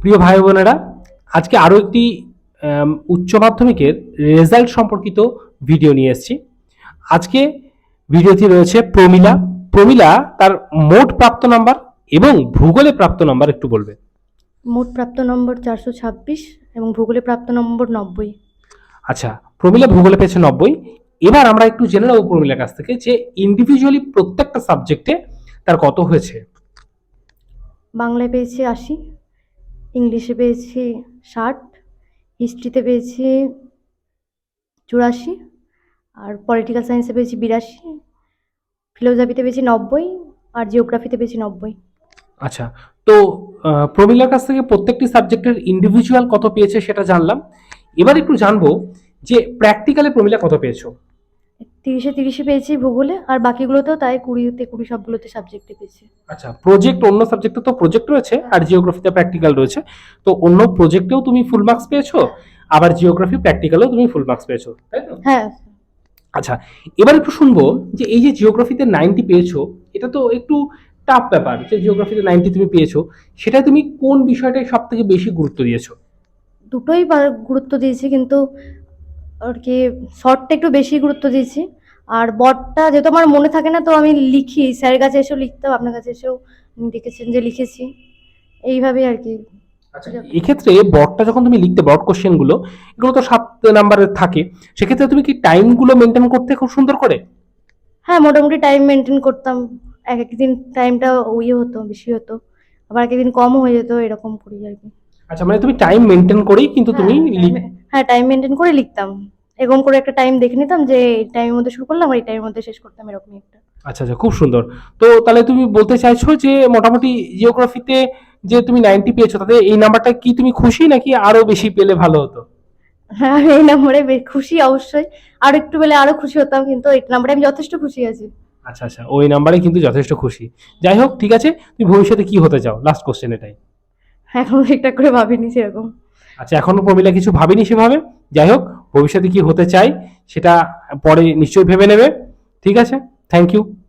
প্রিয় ভাই বোনেরা আজকে আরও একটি উচ্চ মাধ্যমিকের রেজাল্ট সম্পর্কিত ভিডিও নিয়ে এসেছি। আজকে ভিডিওতে রয়েছে প্রমিলা। প্রমিলা তার মোট প্রাপ্ত নাম্বার এবং ভূগোলে প্রাপ্ত নাম্বার একটু বলবে। মোট প্রাপ্ত নম্বর চারশো ছাব্বিশ এবং ভূগোলে প্রাপ্ত নম্বর নব্বই। আচ্ছা প্রমিলা ভূগোলে পেয়েছে নব্বই। এবার আমরা একটু জেনে নেব প্রমিলার কাছ থেকে যে ইন্ডিভিজুয়ালি প্রত্যেকটা সাবজেক্টে তার কত হয়েছে। বাংলায় পেয়েছে আশি। ইংলিশে পেয়েছি ষাট, হিস্ট্রিতে পেয়েছি চুরাশি, আর পলিটিক্যাল সায়েন্সে পেয়েছি বিরাশি ফিলোজফিতে পেয়েছি নব্বই, আর জিওগ্রাফিতে পেয়েছি নব্বই। আচ্ছা তো প্রমিলার কাছ থেকে প্রত্যেকটি সাবজেক্টের ইন্ডিভিজুয়াল কত পেয়েছে সেটা জানলাম। এবার একটু জানব যে প্র্যাকটিক্যালে প্রমিলা কত পেয়েছ? তিরিশে তিরিশে পেয়েছি ভূগোলে আর বাকিগুলোতেও তাই কুড়িতে কুড়ি সবগুলোতে সাবজেক্টে পেয়েছি। আচ্ছা প্রজেক্ট অন্য সাবজেক্টে তো প্রজেক্ট রয়েছে আর জিওগ্রাফিতে প্র্যাকটিক্যাল রয়েছে। তো অন্য প্রজেক্টেও তুমি ফুল মার্কস পেয়েছ আবার জিওগ্রাফি প্র্যাকটিক্যালেও তুমি ফুল মার্কস পেয়েছ তাই তো? হ্যাঁ। আচ্ছা এবার একটু শুনব যে এই যে জিওগ্রাফিতে নাইনটি পেয়েছ এটা তো একটু টাফ ব্যাপার যে জিওগ্রাফিতে নাইনটি তুমি পেয়েছ সেটা তুমি কোন বিষয়টায় সব থেকে বেশি গুরুত্ব দিয়েছ? দুটোই গুরুত্ব দিয়েছি কিন্তু আর কি শর্টটা একটু বেশি গুরুত্ব দিয়েছি। আর বটটা যেহেতু আমার মনে থাকে না তো আমি লিখি। স্যারের কাছে এসেও লিখতাম আপনার কাছে এসেও দেখেছেন যে লিখেছি। এইভাবেই আর কি। আচ্ছা এক্ষেত্রে বটটা যখন তুমি লিখতে বট কোশ্চেনগুলো এগুলো তো সাত নাম্বারের থাকে। সেক্ষেত্রে তুমি কি টাইমগুলো মেনটেন করতে খুব সুন্দর করে? হ্যাঁ মোটামুটি টাইম মেনটেন করতাম। এক একদিন টাইমটা ইয়ে হতো বেশি হতো। আবার এক একদিন কমও হয়ে যেত এরকম করি আর কি। আচ্ছা মানে তুমি টাইম মেনটেন করেই কিন্তু তুমি হ্যাঁ, টাইম মেনটেন করে লিখতাম। এরকম করে একটা টাইম দেখে নিতাম যে এই টাইমের মধ্যে শুরু করলাম আর এই টাইমের মধ্যে শেষ করতাম এরকমই একটা। আচ্ছা আচ্ছা খুব সুন্দর। তো তাহলে তুমি বলতে চাইছো যে মোটামুটি জিওগ্রাফিতে যে তুমি নাইনটি পেয়েছ তাতে এই নাম্বারটা কি তুমি খুশি নাকি আরও বেশি পেলে ভালো হতো? হ্যাঁ আমি এই নাম্বারে বেশ খুশি অবশ্যই। আর একটু পেলে আরও খুশি হতাম কিন্তু এই নাম্বারে আমি যথেষ্ট খুশি আছি। আচ্ছা আচ্ছা ওই নাম্বারে কিন্তু যথেষ্ট খুশি। যাই হোক ঠিক আছে তুমি ভবিষ্যতে কি হতে চাও? লাস্ট কোশ্চেন এটাই। এখন ঠিকঠাক করে ভাবিনি সেরকম। আচ্ছা এখনও প্রমিলা কিছু ভাবিনি সেভাবে? যাই হোক, ভবিষ্যতে কি হতে চাই সেটা পরে নিশ্চয়ই ভেবে নেবে। ঠিক আছে? Thank you